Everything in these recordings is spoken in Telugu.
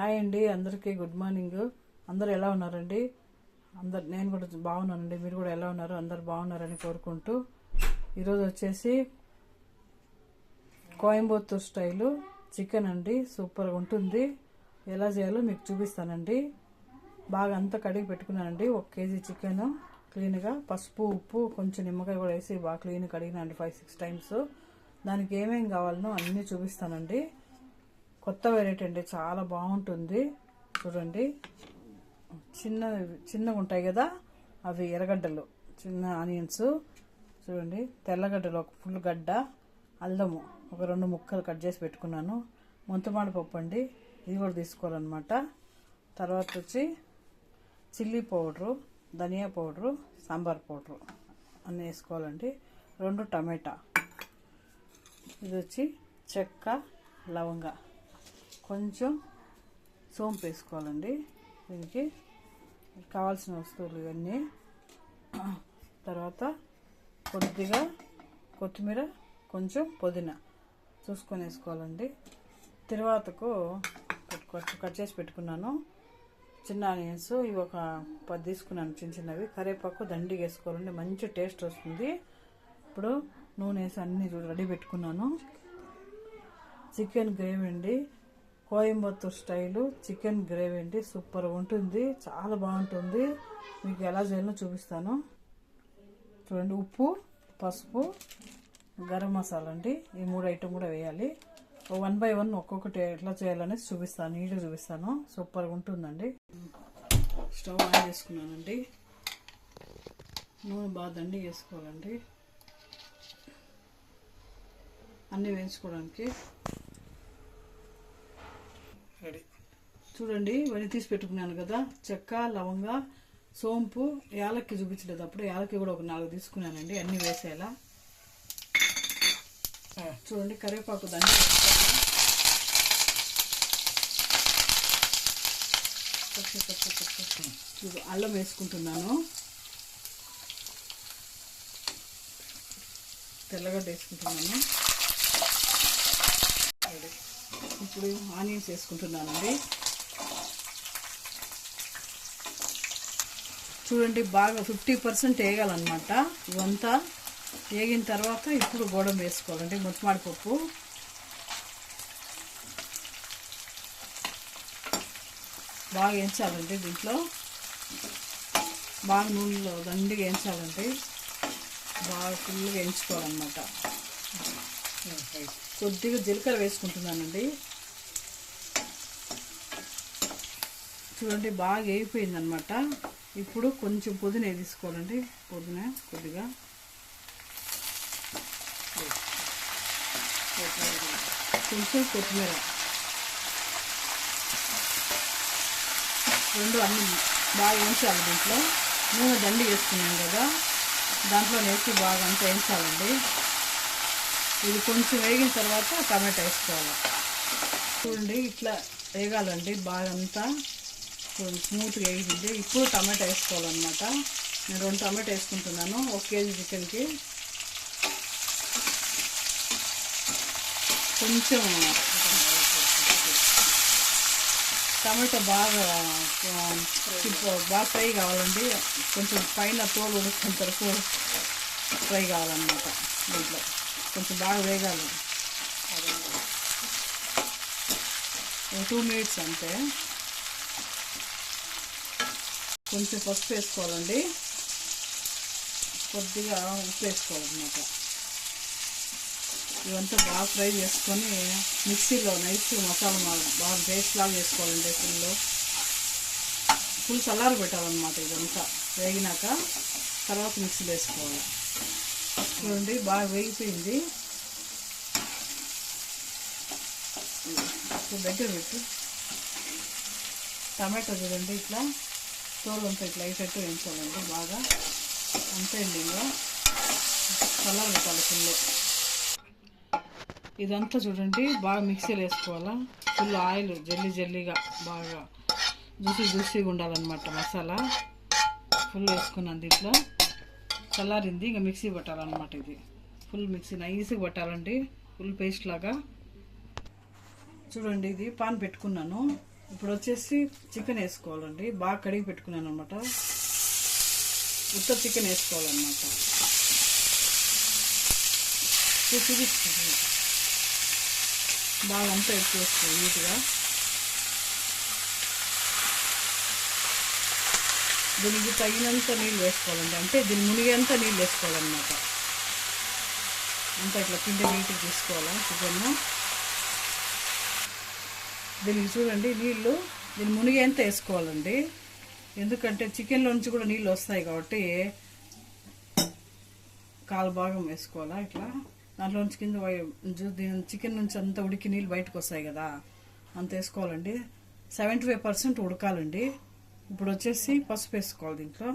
హాయ్ అండి అందరికీ గుడ్ మార్నింగ్. అందరు ఎలా ఉన్నారండి? అందరు నేను కూడా బాగున్నానండి. మీరు కూడా ఎలా ఉన్నారు? అందరు బాగున్నారని కోరుకుంటూ ఈరోజు వచ్చేసి కోయంబత్తూర్ స్టైలు. చికెన్ అండి సూపర్గా ఉంటుంది. ఎలా చేయాలో మీకు చూపిస్తానండి. బాగా అంతా కడిగి పెట్టుకున్నానండి. ఒక కేజీ చికెన్ క్లీన్గా పసుపు ఉప్పు కొంచెం నిమ్మకాయ కూడా వేసి బాగా క్లీన్ కడిగినండి ఫైవ్ సిక్స్ టైమ్స్. దానికి ఏమేమి కావాలనో అన్నీ చూపిస్తానండి. కొత్త వెరైటీ అండి చాలా బాగుంటుంది. చూడండి. చిన్న చిన్నగా ఉంటాయి కదా అవి ఎర్రగడ్డలు చిన్న ఆనియన్స్. చూడండి. తెల్లగడ్డలు ఒక ఫుల్ గడ్డ అల్లము ఒక రెండు ముక్కలు కట్ చేసి పెట్టుకున్నాను. ముంతమాడ పప్పు అండి. ఇది కూడా తీసుకోవాలన్నమాట. తర్వాత వచ్చి chilli powder dhania powder sambar powder అన్నీ వేసుకోవాలండి. రెండు టమాటా. ఇది వచ్చి చెక్క లవంగా. కొంచెం సోంపు వేసుకోవాలండి. దీనికి కావాల్సిన వస్తువులు ఇవన్నీ. తర్వాత కొద్దిగా కొత్తిమీర కొంచెం పుదీనా చూసుకొని వేసుకోవాలండి. తర్వాతకు కట్ కట్ చేసి పెట్టుకున్నాను. చిన్న ఆనియన్స్ ఇవి ఒక పది తీసుకున్నాను చిన్న చిన్నవి. కరివేపాకు దండిగా వేసుకోవాలండి. మంచి టేస్ట్ వస్తుంది. ఇప్పుడు నూనె వేసి అన్నీ రెడీ పెట్టుకున్నాను. చికెన్ గ్రేవీ అండి. కోయంబత్తూర్ స్టైలు చికెన్ గ్రేవీ అండి సూపర్ ఉంటుంది చాలా బాగుంటుంది. మీకు ఎలా చేయాలో చూపిస్తాను. చూడండి ఉప్పు పసుపు గరం మసాలా అండి. ఈ మూడు ఐటమ్ కూడా వేయాలి. వన్ బై వన్ ఒక్కొక్కటి ఎట్లా చేయాలనేది చూపిస్తాను నీట్గా చూపిస్తాను. సూపర్గా ఉంటుందండి. స్టవ్ ఆన్ చేసుకున్నానండి. నూనె బాగా దండి వేసుకోవాలండి అన్నీ వేయించుకోవడానికి రెడీ చూడండి వెని తీసి పెట్టుకున్నాను కదా. చెక్క లవంగ సోంపు యాలక్కి చూపించలేదు. అప్పుడు యాలక్కి కూడా ఒక నాలుగు తీసుకున్నానండి అన్నీ వేసేలా. చూడండి కరివేపాకు దండి. చూడు అల్లం వేసుకుంటున్నాను. తెల్లగడ్డ వేసుకుంటున్నాను. ఇప్పుడు ఆనియన్స్ వేసుకుంటున్నానండి. చూడండి బాగా ఫిఫ్టీ పర్సెంట్ వేయాలన్నమాట ఇవంతా వేగిన తర్వాత ఇప్పుడు గోడం వేసుకోవాలండి ముత్తమాడి పప్పు బాగా వేయించాలండి దీంట్లో. బాగా నూనెలో దండిగా వేయించాలండి. బాగా ఫుల్గా వేయించుకోవాలన్నమాట. కొద్దిగా జీలకర్ర వేసుకుంటున్నానండి. చూడండి బాగా వేగిపోయిందనమాట ఇప్పుడు కొంచెం పుదీనా తీసుకోవాలండి పుదీనా కొద్దిగా. కొంచెం కొత్తిమీర. రెండు అన్ని బాగా వేయించాలి దీంట్లో. నూనె దండి వేసుకున్నాం కదా. దాంట్లో వేసి బాగా అంతా వేయించాలండి. ఇది కొంచెం వేగిన తర్వాత టమాటా వేసుకోవాలి. చూడండి ఇట్లా వేగాలండి బాగా అంతా. స్మూత్గా వేగింది ఇప్పుడు టమాటా వేసుకోవాలన్నమాట. నేను రెండు టమాటా వేసుకుంటున్నాను ఒక కేజీ చికెన్కి. కొంచెం టమాటా బాగా బాగా ఫ్రై కావాలండి కొంచెం పైన తోలు ఉడుకునే వరకు ఫ్రై కావాలన్నమాట దీంట్లో. కొంచెం బాగా వేగాలి. టూ మినిట్స్ అంతే. కొంచెం పసుపు వేసుకోవాలండి. కొద్దిగా ఉప్పు వేసుకోవాలన్నమాట. ఇవంతా బాగా ఫ్రై చేసుకొని మిక్సీలో నైస్ మసాలా బాగా పేస్ట్ లాగా వేసుకోవాలండి ఫుల్. ఫుల్ చల్లారు పెట్టాలన్నమాట ఇదంతా. వేగినాక తర్వాత మిక్సీలో వేసుకోవాలి. చూడండి బాగా వేగిపోయింది. దగ్గర పెట్టు. టమాటో చూడండి ఇట్లా. స్టోర్ అంతా ఇట్లా అయ్యేటట్టు వేయించాలండి బాగా అంతే అండి ఇంకా. కలర్ పెట్టాలి ఫుల్. ఇదంతా చూడండి బాగా మిక్సీలో వేసుకోవాలా? ఫుల్ ఆయిల్ జల్లీ జల్లీగా బాగా జ్యూసీ జ్యూసీగా ఉండాలన్నమాట మసాలా. ఫుల్ వేసుకున్నాను దీంట్లో. చల్లారింది ఇంకా మిక్సీ పట్టాలన్నమాట ఇది. ఫుల్ మిక్సీ నైస్గా పట్టాలండి. ఫుల్ పేస్ట్ లాగా. చూడండి ఇది పాన్ పెట్టుకున్నాను. ఇప్పుడు వచ్చేసి చికెన్ వేసుకోవాలండి. బాగా కడిగి పెట్టుకున్నాను అనమాట ఉత్త చికెన్ వేసుకోవాలన్నమాట. చూపిస్తాను. బాగా అంతా ఎక్కువ నీట్గా. దీనికి తగినంత నీళ్ళు వేసుకోవాలండి. అంటే దీని మునిగేంత నీళ్ళు వేసుకోవాలన్నమాట. అంతా ఇట్లా పిండి నీట్గా తీసుకోవాలా చికెన్ దీనికి చూడండి నీళ్ళు దీన్ని మునిగేంత వేసుకోవాలండి. ఎందుకంటే చికెన్లో నుంచి కూడా నీళ్ళు వస్తాయి కాబట్టి కాలు భాగం వేసుకోవాలా ఇట్లా? దాంట్లోంచి కింద దీని చికెన్ నుంచి అంతా ఉడికి నీళ్ళు బయటకు వస్తాయి కదా అంత వేసుకోవాలండి. సెవెంటీ ఫైవ్ పర్సెంట్ ఉడకాలండి. ఇప్పుడు వచ్చేసి పసుపు వేసుకోవాలి దీంట్లో.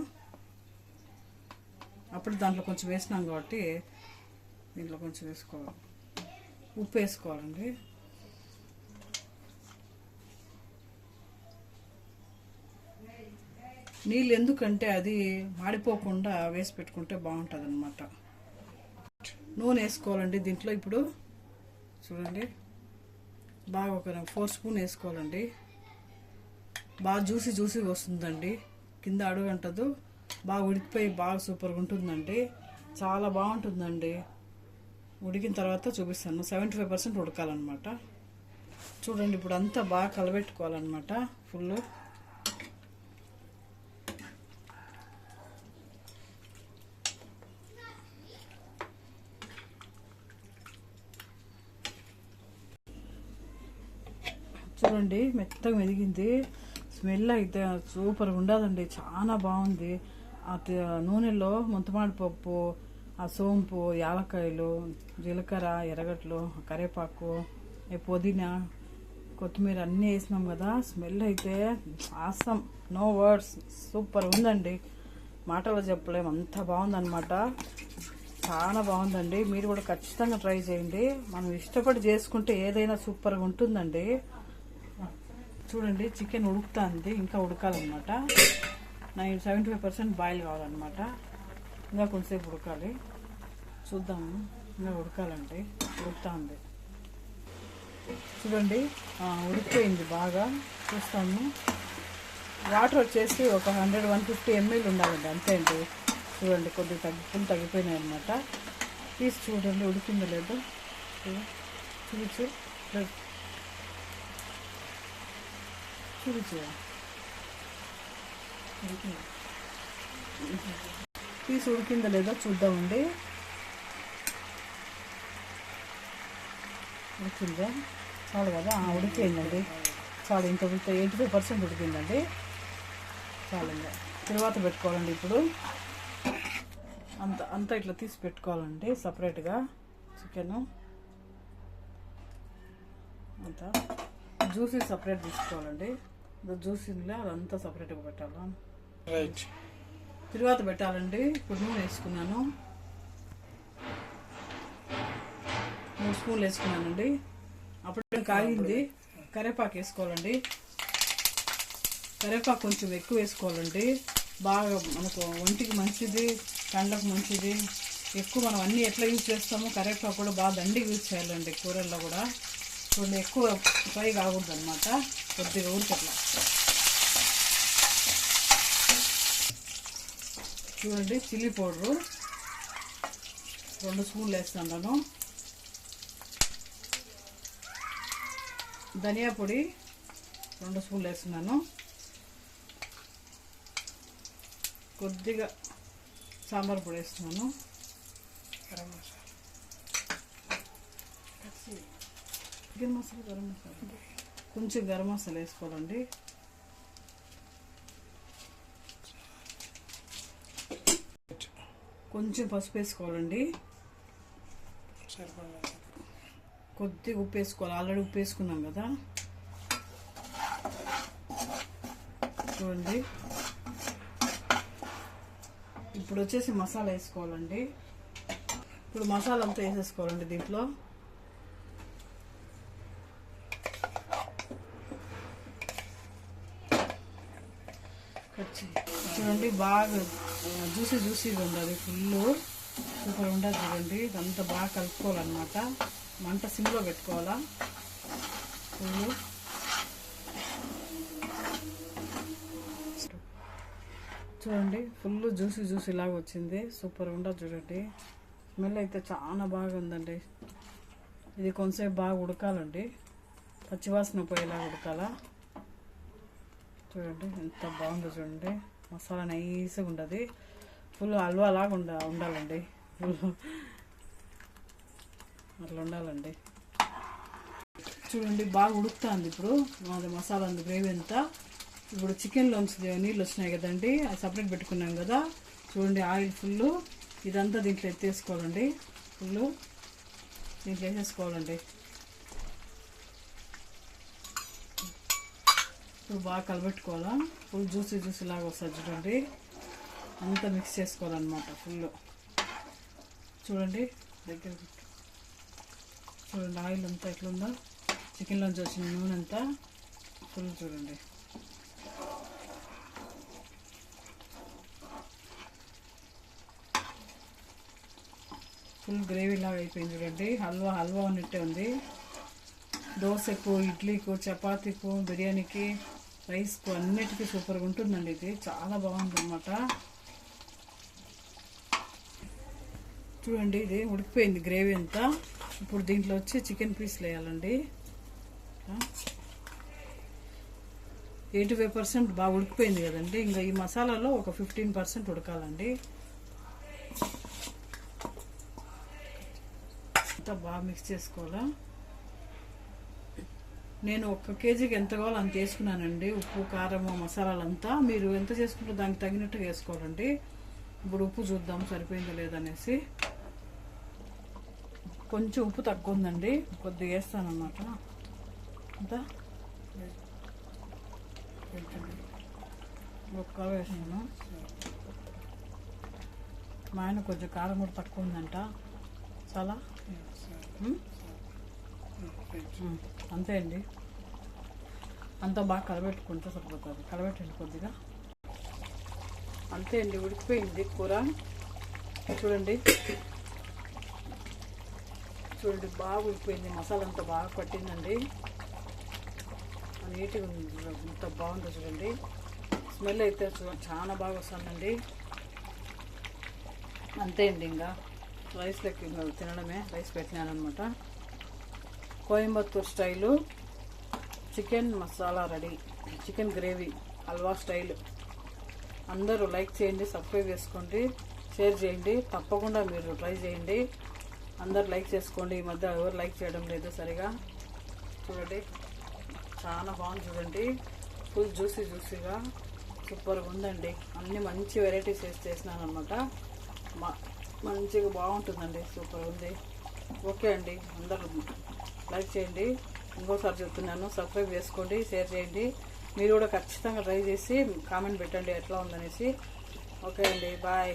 అప్పుడు దాంట్లో కొంచెం వేసినాం కాబట్టి దీంట్లో కొంచెం వేసుకోవాలి. ఉప్పు వేసుకోవాలండి. నీళ్ళు ఎందుకంటే అది మాడిపోకుండా వేసి పెట్టుకుంటే బాగుంటుంది అనమాట నూనె వేసుకోవాలండి దీంట్లో ఇప్పుడు. చూడండి. బాగా ఒక ఫోర్ స్పూన్ వేసుకోవాలండి. బాగా జ్యూసి జ్యూసిగా వస్తుందండి. కింద అడుగు అంటదు. బాగా ఉడికిపోయి బాగా సూపర్గా ఉంటుందండి. చాలా బాగుంటుందండి. ఉడికిన తర్వాత చూపిస్తాను. సెవెంటీ ఫైవ్ పర్సెంట్ ఉడకాలన్నమాట. చూడండి ఇప్పుడు అంతా బాగా కలబెట్టుకోవాలన్నమాట. ఫుల్ చూడండి మెత్తగా మెదిగింది. స్మెల్ అయితే సూపర్గా ఉండదండి చాలా బాగుంది. ఆ నూనెలో ముంతమాడి పప్పు ఆ సోంపు యాలక్కాయలు జీలకర్ర ఎర్రగడ్డలు కరివేపాకు పుదీనా కొత్తిమీర అన్నీ వేసినాం కదా. స్మెల్ అయితే ఆసం నో వర్డ్స్. సూపర్ ఉందండి. మాటలు చెప్పలేము అంత బాగుందన్నమాట. చాలా బాగుందండి. మీరు కూడా ఖచ్చితంగా ట్రై చేయండి. మనం ఇష్టపడి చేసుకుంటే ఏదైనా సూపర్గా ఉంటుందండి. చూడండి చికెన్ ఉడుకుతుంది ఇంకా ఉడకాలన్నమాట. Nine seventy five percent boil కావాలన్నమాట. ఇంకా కొంతసేపు ఉడకాలి. చూద్దాము ఇంకా ఉడకాలండి. ఉడుకుతుంది. చూడండి ఉడికిపోయింది బాగా. చూస్తాము. వాటర్ వచ్చేసి ఒక హండ్రెడ్ వన్ ఫిఫ్టీ ఎంఎల్ ఉండాలండి అంతే అండి. చూడండి కొద్దిగా తగ్గి ఫుల్ తగ్గిపోయినాయి అనమాట తీసి చూడండి ఉడికిందో లేదో? చూ- చూపించు చూపించు ఉడికింది. తీసి ఉడికిందో లేదో చూద్దామండి ఉడికిందా చాలు కదా ఉడికిందండి చాలు ఇంత ఎయిటీ ఫైవ్ పర్సెంట్ ఉడికిందండి చాలు ఇంకా తర్వాత పెట్టుకోవాలండి ఇప్పుడు. అంత అంతా ఇట్లా తీసి పెట్టుకోవాలండి సపరేట్గా చికెను అంతా. జ్యూసీ సపరేట్ తీసుకోవాలండి. జ్యూసీలో అదంతా సపరేట్గా పెట్టాలా? రైట్. తిరువాత పెట్టాలండి. ఇప్పుడు నూనె వేసుకున్నాను. మూడు స్పూన్లు వేసుకున్నానండి. అప్పుడు కాగింది. కరివేపాకు వేసుకోవాలండి. కరివేపాకు కొంచెం ఎక్కువ వేసుకోవాలండి. బాగా మనకు ఒంటికి మంచిది కండ్లకు మంచిది. ఎక్కువ మనం అన్నీ ఎట్లా యూజ్ చేస్తామో కరివేపాకు కూడా బాగా దండిగా యూజ్ చేయాలండి కూరల్లో కూడా. చూడండి ఎక్కువ ఫ్రై కాకూడదు అనమాట కొద్దిగా ఊరికట్లా. చూడండి చిల్లీ పౌడరు. రెండు స్పూన్లు వేస్తున్నాను ధనియా పొడి రెండు స్పూన్లు వేస్తున్నాను. కొద్దిగా సాంబార్ పొడి వేస్తున్నాను. గరం మసాలా. చికెన్ మసాలా గరం మసాలా. కొంచెం గరం మసాలా వేసుకోవాలండి. కొంచెం పసుపు వేసుకోవాలండి. కొద్దిగా ఉప్పు వేసుకోవాలి. ఆల్రెడీ ఉప్పు వేసుకున్నాం కదా. చూడండి. ఇప్పుడు వచ్చేసి మసాలా వేసుకోవాలండి. ఇప్పుడు మసాలా అంతా వేసేసుకోవాలండి దీంట్లో. బాగా జ్యూసీ జ్యూసీగా ఉండాలి ఫుల్ సూపర్ ఉండదు చూడండి ఇదంతా బాగా కలుపుకోవాలన్నమాట. మంట సిమ్లో పెట్టుకోవాలా? ఫుల్ చూడండి ఫుల్ జ్యూసీ జ్యూసీ లాగా వచ్చింది. సూపర్ ఉండదు చూడండి. స్మెల్ అయితే చాలా బాగుందండి ఇది కొంతసేపు బాగా ఉడకాలండి. పచ్చివాసన పోయేలాగా ఉడకాలా? చూడండి ఎంత బాగుందో చూడండి. మసాలా నైస్గా ఉండదు ఫుల్ హల్వా లాగా ఉండ ఉండాలండి. ఫుల్ అట్లా ఉండాలండి. చూడండి బాగా ఉడుకుతుంది ఇప్పుడు. అది మసాలా ఉంది గ్రేవీ అంతా. ఇప్పుడు చికెన్లోంచి నీళ్ళు వచ్చినాయి కదండి అది సపరేట్ పెట్టుకున్నాం కదా. చూడండి ఆయిల్ ఫుల్ ఇదంతా దీంట్లో ఎత్తేసుకోవాలండి. ఫుల్ దీంట్లో వేసేసుకోవాలండి. ఇప్పుడు బాగా కలబెట్టుకోవాలా? ఫుల్ జ్యూసీ జ్యూసీ లాగా వస్తుంది చూడండి. అంతా మిక్స్ చేసుకోవాలన్నమాట ఫుల్. చూడండి దగ్గర చూడండి ఆయిల్ అంతా ఎట్లుందో. చికెన్లోంచి వచ్చిన నూనె అంతా ఫుల్ చూడండి. ఫుల్ గ్రేవీ లాగా అయిపోయింది చూడండి. హల్వా హల్వా ఉన్నట్టే ఉంది. దోశకు ఇడ్లీకు చపాతీకు బిర్యానీకి రైస్కు అన్నిటికీ సూపర్గా ఉంటుందండి ఇది. చాలా బాగుంది అనమాట చూడండి ఇది ఉడికిపోయింది గ్రేవీ అంతా. ఇప్పుడు దీంట్లో వచ్చి చికెన్ పీస్లు వేయాలండి ఎయిటీ ఫైవ్ పర్సెంట్ బాగా ఉడికిపోయింది కదండి. ఇంకా ఈ మసాలాలో ఒక ఫిఫ్టీన్ పర్సెంట్ ఉడకాలండి. అంతా బాగా మిక్స్ చేసుకోవాలా? నేను ఒక్క కేజీకి ఎంత కావాలో అంత వేసుకున్నానండి. ఉప్పు కారము మసాలాలంతా. మీరు ఎంత చేసుకుంటే దానికి తగినట్టుగా వేసుకోవాలండి. ఇప్పుడు ఉప్పు చూద్దాం సరిపోయిందో లేదనేసి కొంచెం ఉప్పు తక్కువ ఉందండి. కొద్దిగా వేస్తాను అన్నమాట అంతా? ఒక్క వేసాను. మా ఆయన కొంచెం కారం కూడా తక్కువ ఉందంట. చాలా? అంతే అండి అంతా బాగా కలబెట్టుకుంటే సరిపోతుంది. కలబెట్టండి కొద్దిగా. అంతే అండి ఉడికిపోయింది కూర. చూడండి. చూడండి బాగా ఉడికిపోయింది. మసాలా అంతా బాగా పట్టిందండి. నీట్గా అంత బాగుంది బాగుందో చూడండి. స్మెల్ అయితే చాలా బాగా వస్తుందండి. అంతే అండి ఇంకా రైస్లోకి ఇంకా తినడమే. రైస్ పెట్టినాను అనమాట Coimbatore style. Chicken masala ready. Chicken gravy halwa style. అందరూ లైక్ చేయండి సబ్స్క్రైబ్ చేసుకోండి షేర్ చేయండి. తప్పకుండా మీరు ట్రై చేయండి. అందరు లైక్ చేసుకోండి. ఈ మధ్య ఎవరు లైక్ చేయడం లేదు సరిగా. చూడండి. చాలా బాగుంది చూడండి. ఫుల్ జ్యూసీ జ్యూసీగా సూపర్గా ఉందండి. అన్ని మంచి వెరైటీస్ వేసి చేసినాను అనమాట మంచిగా బాగుంటుందండి. సూపర్ ఉంది. ఓకే అండి. అందరూ లైక్ చేయండి. ఇంకోసారి చెప్తున్నాను సబ్స్క్రైబ్ చేసుకోండి షేర్ చేయండి. మీరు కూడా ఖచ్చితంగా ట్రై చేసి కామెంట్ పెట్టండి ఎట్లా ఉందనేసి. ఓకే అండి బాయ్.